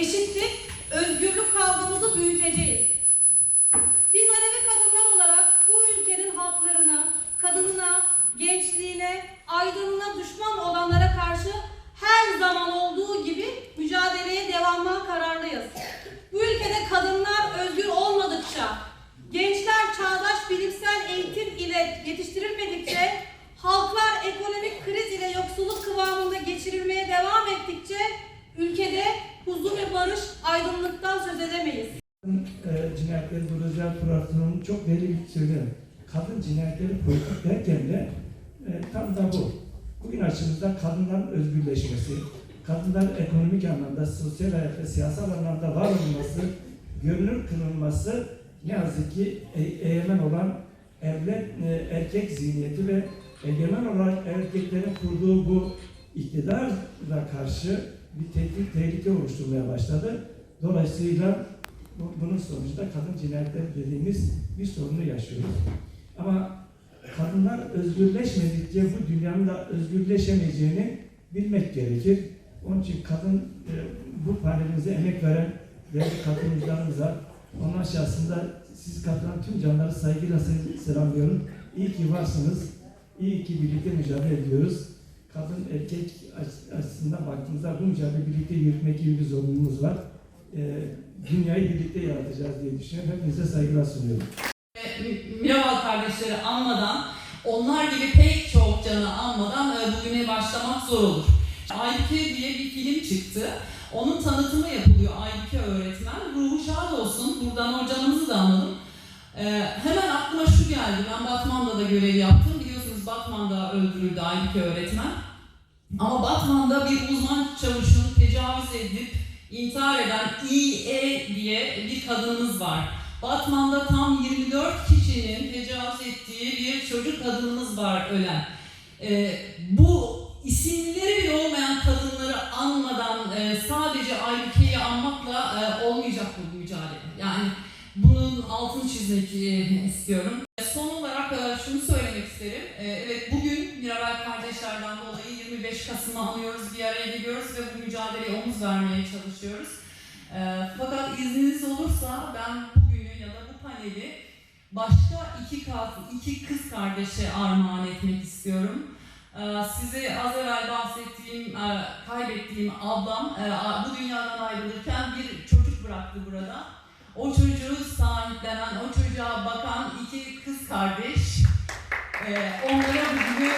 eşitlik, özgürlük kavgamızı büyüteceğiz. Biz Alevi kadınlar olarak bu ülkenin halklarına, kadınına, gençliğine, aydınlığına düşman olanlara karşı her zaman olduğu gibi mücadeleye cinayetleri duracak Fırat'ın çok deli söylüyor. Kadın cinayetleri politik derken de e, tam da bu. Bugün açımızda kadınların özgürleşmesi, kadınların ekonomik anlamda, sosyal hayatta, siyasal anlamda var olması, görünür kılınması ne yazık ki e, egemen olan evlet e, erkek zihniyeti ve egemen olarak erkeklerin kurduğu bu iktidarla karşı bir tehdit, tehlike oluşturmaya başladı. Dolayısıyla bu- bunun sonucunda kadın cinayetleri dediğimiz bir sorunu yaşıyoruz. Ama kadınlar özgürleşmedikçe bu dünyanın da özgürleşemeyeceğini bilmek gerekir. Onun için kadın e, bu panelimize emek veren değerli katılımcılarımıza onun şahsında siz katılan tüm canları saygıyla se- selamlıyorum. İyi ki varsınız. İyi ki birlikte mücadele ediyoruz. Kadın erkek aç- açısından baktığımızda bu mücadeleyi birlikte yürütmek gibi bir zorunluluğumuz var. E, dünyayı birlikte yaratacağız diye düşünüyorum. Hepinize saygılar sunuyorum. Miraval kardeşleri anmadan, onlar gibi pek çok canı anmadan e, bugüne başlamak zor olur. Aybüke diye bir film çıktı. Onun tanıtımı yapılıyor Aybüke öğretmen. Ruhu şad olsun. Buradan hocamızı da analım. E, hemen aklıma şu geldi. Ben Batman'da da görev yaptım. Biliyorsunuz Batman'da öldürüldü Aybüke öğretmen. Ama Batman'da bir uzman çavuşun tecavüz edip intihar eden İE diye bir kadınımız var. Batman'da tam 24 kişinin tecavüz ettiği bir çocuk kadınımız var ölen. Ee, bu isimleri bile olmayan kadınları anmadan e, sadece Aybüke'yi anmakla e, olmayacak bu mücadele. Yani bunun altını çizmek e, istiyorum. Evet bugün Mirabel kardeşlerden dolayı 25 Kasım'ı anıyoruz, bir araya geliyoruz ve bu mücadeleye omuz vermeye çalışıyoruz. E, fakat izniniz olursa ben bugünü ya da bu paneli başka iki, kız, iki kız kardeşe armağan etmek istiyorum. E, size az evvel bahsettiğim, e, kaybettiğim ablam e, bu dünyadan ayrılırken bir çocuk bıraktı burada. O çocuğu sahiplenen, o çocuğa bakan iki kız kardeş. E, onlara bugünü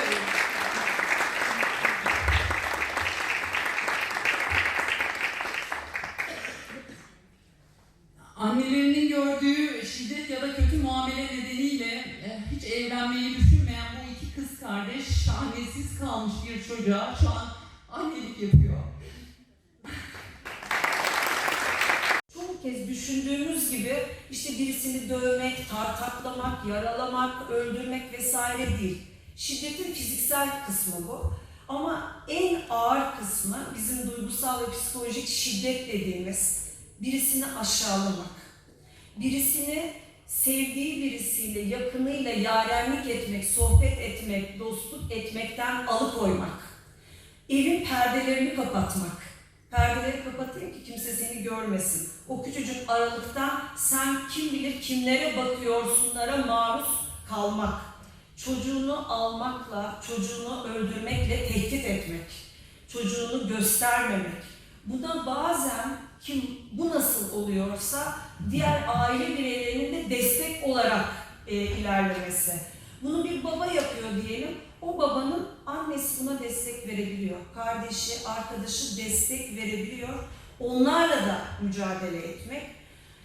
annelerinin gördüğü şiddet ya da kötü muamele nedeniyle e, hiç evlenmeyi düşünmeyen bu iki kız kardeş annesiz kalmış bir çocuğa şu an gibi işte birisini dövmek, tartaklamak, yaralamak, öldürmek vesaire değil. Şiddetin fiziksel kısmı bu. Ama en ağır kısmı bizim duygusal ve psikolojik şiddet dediğimiz birisini aşağılamak. Birisini sevdiği birisiyle, yakınıyla yarenlik etmek, sohbet etmek, dostluk etmekten alıkoymak. Evin perdelerini kapatmak. Perdeleri kapatayım ki kimse seni görmesin. O küçücük aralıktan sen kim bilir kimlere bakıyorsunlara maruz kalmak. Çocuğunu almakla, çocuğunu öldürmekle tehdit etmek. Çocuğunu göstermemek. Buna bazen kim bu nasıl oluyorsa diğer aile bireylerinin de destek olarak e, ilerlemesi. Bunu bir baba yapıyor diyelim. O babanın buna destek verebiliyor. Kardeşi, arkadaşı destek verebiliyor. Onlarla da mücadele etmek,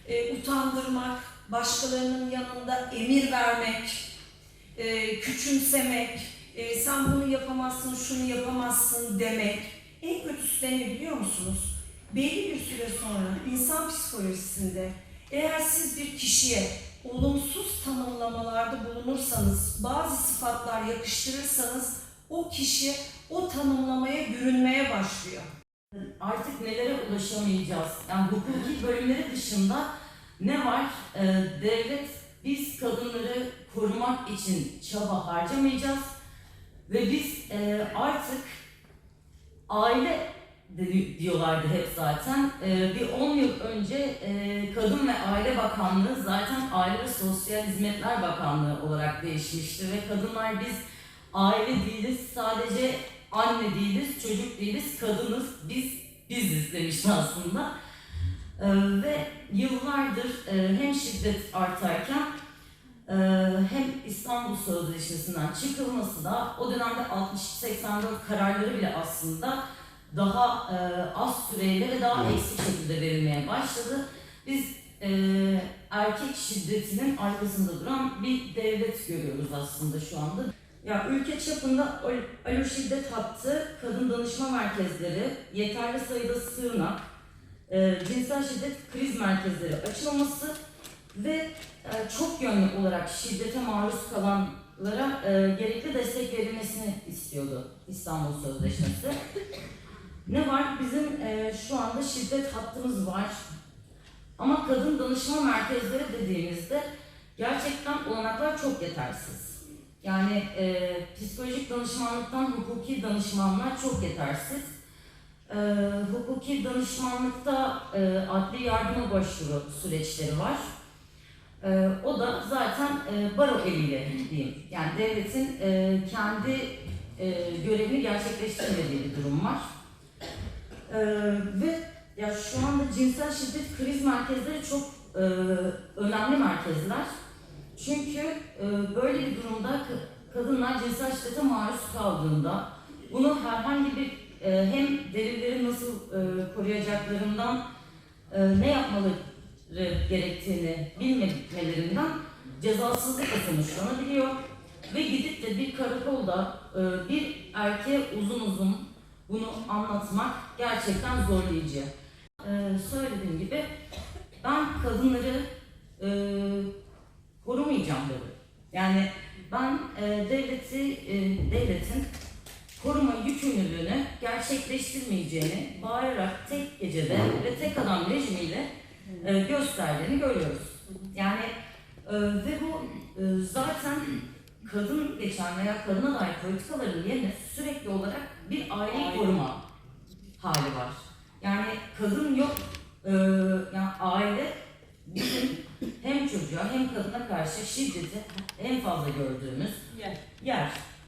e, utandırmak, başkalarının yanında emir vermek, e, küçümsemek, e, sen bunu yapamazsın, şunu yapamazsın demek. En kötüsü de ne biliyor musunuz? Belli bir süre sonra insan psikolojisinde eğer siz bir kişiye olumsuz tanımlamalarda bulunursanız, bazı sıfatlar yakıştırırsanız o kişi o tanımlamaya bürünmeye başlıyor. artık nelere ulaşamayacağız? Yani hukuki bölümleri dışında ne var? Ee, devlet biz kadınları korumak için çaba harcamayacağız ve biz e, artık aile diyorlardı hep zaten. Ee, bir 10 yıl önce e, Kadın ve Aile Bakanlığı zaten Aile ve Sosyal Hizmetler Bakanlığı olarak değişmişti ve kadınlar biz aile değiliz, sadece anne değiliz, çocuk değiliz, kadınız, biz biziz demişti aslında. Ee, ve yıllardır e, hem şiddet artarken e, hem İstanbul Sözleşmesi'nden çıkılması da o dönemde 60-84 kararları bile aslında daha e, az süreyle ve daha eksik şekilde verilmeye başladı. Biz e, erkek şiddetinin arkasında duran bir devlet görüyoruz aslında şu anda. Ya ülke çapında alo- şiddet hattı, kadın danışma merkezleri, yeterli sayıda sığınak, e, cinsel şiddet kriz merkezleri açılması ve e, çok yönlü olarak şiddete maruz kalanlara e, gerekli destek verilmesini istiyordu İstanbul Sözleşmesi. Ne var? Bizim e, şu anda şiddet hattımız var. Ama kadın danışma merkezleri dediğimizde gerçekten olanaklar çok yetersiz. Yani e, psikolojik danışmanlıktan hukuki danışmanlar çok yetersiz. E, hukuki danışmanlıkta e, adli yardıma başvuru süreçleri var. E, o da zaten e, baro eliyle diyeyim. Yani devletin e, kendi e, görevini gerçekleştirmediği bir durum var. E, ve ya şu anda cinsel şiddet kriz merkezleri çok e, önemli merkezler. Çünkü e, böyle bir durumda ka- kadınlar cinsel şiddete maruz kaldığında bunu herhangi bir e, hem delilleri nasıl e, koruyacaklarından e, ne yapmaları gerektiğini bilmemelerinden cezasızlıkla sonuçlanabiliyor. Ve gidip de bir karakolda e, bir erkeğe uzun uzun bunu anlatmak gerçekten zorlayıcı. E, söylediğim gibi ben kadınları e, korumayacağım dedi. Yani ben e, devleti, e, devletin koruma yükümlülüğünü gerçekleştirmeyeceğini bağırarak tek gecede ve tek adam rejimiyle e, gösterdiğini görüyoruz. Yani e, ve bu e, zaten kadın geçen veya kadına dair politikaların yerine sürekli olarak bir aileyi koruma hali var. Yani kadın yok, e, yani aile bizim hem çocuğa hem kadına karşı şiddeti en fazla gördüğümüz Yer. yer.